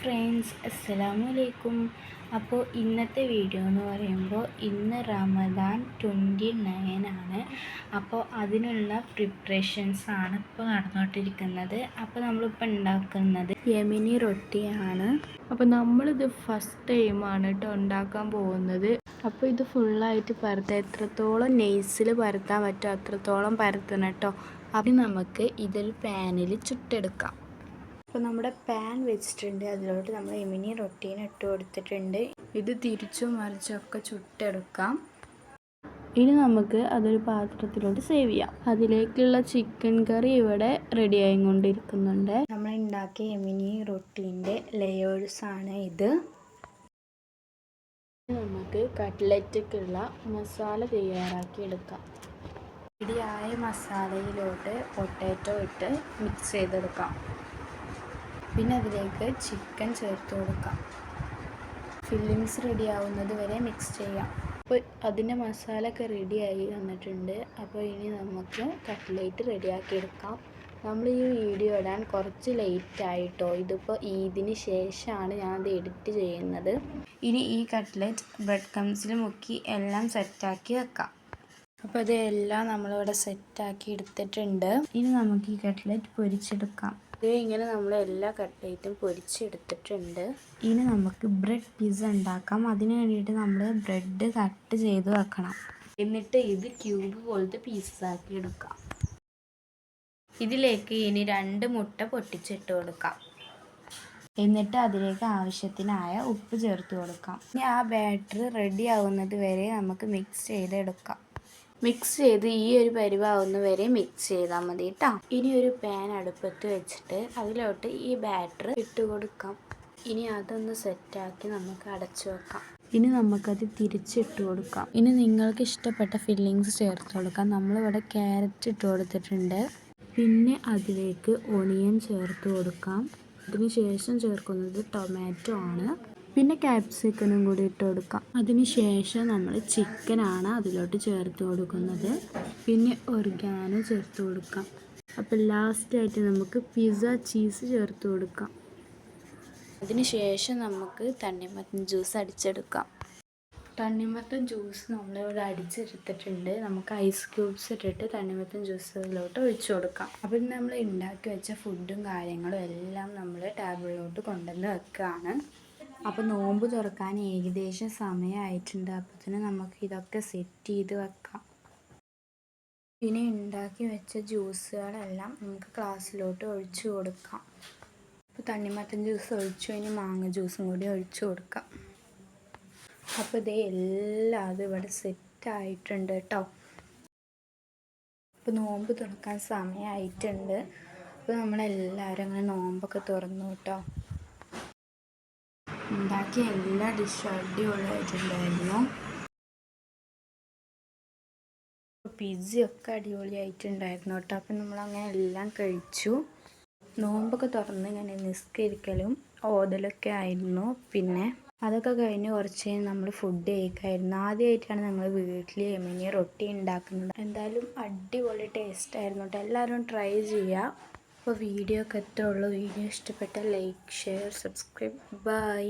Friends അസ്സലാമു അലൈക്കും അപ്പോൾ ഇന്നത്തെ വീഡിയോ എന്ന് പറയുമ്പോൾ ഇന്ന് റമദാൻ ട്വന്റി നയൻ ആണ്. അപ്പോൾ അതിനുള്ള പ്രിപ്പറേഷൻസ് ആണ് ഇപ്പോൾ നടന്നുകൊണ്ടിരിക്കുന്നത്. അപ്പോൾ നമ്മളിപ്പോൾ ഉണ്ടാക്കുന്നത് യമനി റൊട്ടിയാണ്. അപ്പോൾ നമ്മളിത് ഫസ്റ്റ് ടൈമാണ് കേട്ടോ ഉണ്ടാക്കാൻ പോകുന്നത്. അപ്പോൾ ഇത് ഫുള്ളായിട്ട് പരത്താം എത്രത്തോളം നെയ്സിൽ പരത്താൻ പറ്റുമോ അത്രത്തോളം പരത്തണം കേട്ടോ അപ്പം നമുക്ക് ഇതിൽ പാനിൽ ചുട്ടെടുക്കാം. അപ്പോൾ നമ്മുടെ പാൻ വെച്ചിട്ടുണ്ട്. അതിലോട്ട് നമ്മൾ എമിനി റൊട്ടീൻ ഇട്ട് കൊടുത്തിട്ടുണ്ട്. ഇത് തിരിച്ചും മറിച്ചൊക്കെ ചുട്ടെടുക്കാം. ഇനി നമുക്ക് അതൊരു പാത്രത്തിലോട്ട് സേവ് ചെയ്യാം. അതിലേക്കുള്ള ചിക്കൻ കറി ഇവിടെ റെഡി ആയിക്കൊണ്ടിരിക്കുന്നുണ്ട്. നമ്മൾ ഉണ്ടാക്കിയ എമിനി റൊട്ടീന്റെ ആണ് ഇത്. നമുക്ക് കട്ട്ലറ്റക്കുള്ള മസാല തയ്യാറാക്കി എടുക്കാം. റെഡിയായ മസാലയിലോട്ട് പൊട്ടാറ്റോ ഇട്ട് മിക്സ് ചെയ്തെടുക്കാം. പിന്നെ അതിലേക്ക് ചിക്കൻ ചേർത്ത് കൊടുക്കാം. ഫില്ലിങ്സ് റെഡി ആവുന്നത് വരെ മിക്സ് ചെയ്യാം. അപ്പോൾ അതിന്റെ മസാല ഒക്കെ റെഡിയായി വന്നിട്ടുണ്ട്. അപ്പോൾ ഇനി നമുക്ക് കട്ട്ലേറ്റ് റെഡിയാക്കി എടുക്കാം. നമ്മൾ ഈ വീഡിയോ ഇടാൻ കുറച്ച് ലേറ്റ് ആയിട്ടോ ഇതിപ്പോൾ ഈദിന് ശേഷമാണ് ഞാൻ അത് എഡിറ്റ് ചെയ്യുന്നത്. ഇനി ഈ കട്ട്ലറ്റ് ബ്രെഡ് കംസിൽ മുക്കി എല്ലാം സെറ്റാക്കി വെക്കാം. അപ്പോൾ ഇതെല്ലാം നമ്മളിവിടെ സെറ്റാക്കി എടുത്തിട്ടുണ്ട്. ഇനി നമുക്ക് ഈ കട്ട്ലറ്റ് പൊരിച്ചെടുക്കാം. ഇത് ഇങ്ങനെ നമ്മൾ എല്ലാ കട്ട്ലേറ്റും പൊരിച്ചെടുത്തിട്ടുണ്ട്. ഇനി നമുക്ക് ബ്രെഡ് പിസ്സ ഉണ്ടാക്കാം. അതിന് വേണ്ടിയിട്ട് നമ്മൾ ബ്രെഡ് കട്ട് ചെയ്ത് വെക്കണം. എന്നിട്ട് ഇത് ക്യൂബ് പോലത്തെ പീസസ് ആക്കി എടുക്കാം. ഇതിലേക്ക് ഇനി രണ്ട് മുട്ട പൊട്ടിച്ചിട്ട് കൊടുക്കാം. എന്നിട്ട് അതിലേക്ക് ആവശ്യത്തിനായ ഉപ്പ് ചേർത്ത് കൊടുക്കാം. ഇനി ആ ബാറ്റർ റെഡി ആവുന്നത് വരെ നമുക്ക് മിക്സ് ചെയ്തെടുക്കാം. മിക്സ് ചെയ്ത് ഈ ഒരു പരിവാവുന്ന വരെ മിക്സ് ചെയ്താൽ മതി കേട്ടോ ഇനി ഒരു പാൻ അടുപ്പത്ത് വെച്ചിട്ട് അതിലോട്ട് ഈ ബാറ്റർ ഇട്ട് കൊടുക്കാം. ഇനി അതൊന്ന് സെറ്റാക്കി നമുക്ക് അടച്ചു വെക്കാം. ഇനി നമുക്കത് തിരിച്ചിട്ട് കൊടുക്കാം. ഇനി നിങ്ങൾക്ക് ഇഷ്ടപ്പെട്ട ഫില്ലിങ്സ് ചേർത്ത് കൊടുക്കാം. നമ്മളിവിടെ ക്യാരറ്റ് ഇട്ട് കൊടുത്തിട്ടുണ്ട്. പിന്നെ അതിലേക്ക് ഒണിയൻ ചേർത്ത് കൊടുക്കാം. അതിന് ശേഷം ചേർക്കുന്നത് ടൊമാറ്റോ ആണ്. പിന്നെ ക്യാപ്സിക്കനും കൂടി ഇട്ട് കൊടുക്കാം. അതിന് ശേഷം നമ്മൾ ചിക്കനാണ് അതിലോട്ട് ചേർത്ത് കൊടുക്കുന്നത്. പിന്നെ ഒറിഗാനോ ചേർത്ത് കൊടുക്കാം. അപ്പോൾ ലാസ്റ്റായിട്ട് നമുക്ക് പിസ്സ ചീസ് ചേർത്ത് കൊടുക്കാം. അതിന് ശേഷം നമുക്ക് തണ്ണിമത്തൻ ജ്യൂസ് അടിച്ചെടുക്കാം. തണ്ണിമത്തൻ ജ്യൂസ് നമ്മളിവിടെ അടിച്ചെടുത്തിട്ടുണ്ട്. നമുക്ക് ഐസ് ക്യൂബ്സ് ഇട്ടിട്ട് തണ്ണിമത്തൻ ജ്യൂസ് അതിലോട്ട് ഒഴിച്ചു കൊടുക്കാം. അപ്പം നമ്മൾ ഉണ്ടാക്കി വെച്ച ഫുഡും കാര്യങ്ങളും എല്ലാം നമ്മൾ ടേബിളിലോട്ട് കൊണ്ടുവന്ന് വെക്കുകയാണ് അപ്പോൾ നോമ്പ് തുറക്കാൻ ഏകദേശം സമയമായിട്ടുണ്ട് അപ്പത്തിന് നമുക്ക് ഇതൊക്കെ സെറ്റ് ചെയ്ത് വെക്കാം. പിന്നെ ഉണ്ടാക്കി വെച്ച ജ്യൂസുകളെല്ലാം നമുക്ക് ക്ലാസ്സിലോട്ട് ഒഴിച്ചു കൊടുക്കാം. അപ്പോൾ തണ്ണിമത്തൻ ജ്യൂസ് ഒഴിച്ചു ഇനി മാങ്ങ ജ്യൂസും കൂടി ഒഴിച്ചു കൊടുക്കാം. അപ്പോൾ ഇതേ എല്ലാം അതും ഇവിടെ സെറ്റായിട്ടുണ്ട് കേട്ടോ അപ്പോൾ നോമ്പ് തുറക്കാൻ സമയമായിട്ടുണ്ട് അപ്പോൾ നമ്മളെല്ലാവരും അങ്ങനെ നോമ്പൊക്കെ തുറന്നു കേട്ടോ ഉണ്ടാക്കിയ എല്ലാ ഡിഷും അടിപൊളിയായിട്ടുണ്ടായിരുന്നു. പിസയൊക്കെ അടിപൊളിയായിട്ടുണ്ടായിരുന്നു കേട്ടോ. അപ്പം നമ്മളങ്ങനെ എല്ലാം കഴിച്ചു. നോമ്പൊക്കെ തുറന്ന് ഇങ്ങനെ നിസ്കരിക്കലും ഓതലൊക്കെ ആയിരുന്നു. പിന്നെ അതൊക്കെ കഴിഞ്ഞ് കുറച്ച് നമ്മൾ ഫുഡ് കഴിക്കായിരുന്നു. ആദ്യമായിട്ടാണ് നമ്മൾ വീട്ടിൽ എമിനി റൊട്ടി ഉണ്ടാക്കുന്നത്. എന്തായാലും അടിപൊളി ടേസ്റ്റ് ആയിരുന്നു കേട്ടോ. എല്ലാവരും ട്രൈ ചെയ്യുക അപ്പോൾ വീഡിയോ ഒക്കെ എത്ര ഉള്ളൂ. വീഡിയോ ഇഷ്ടപ്പെട്ട ലൈക്ക് ഷെയർ സബ്സ്ക്രൈബ്. ബൈ.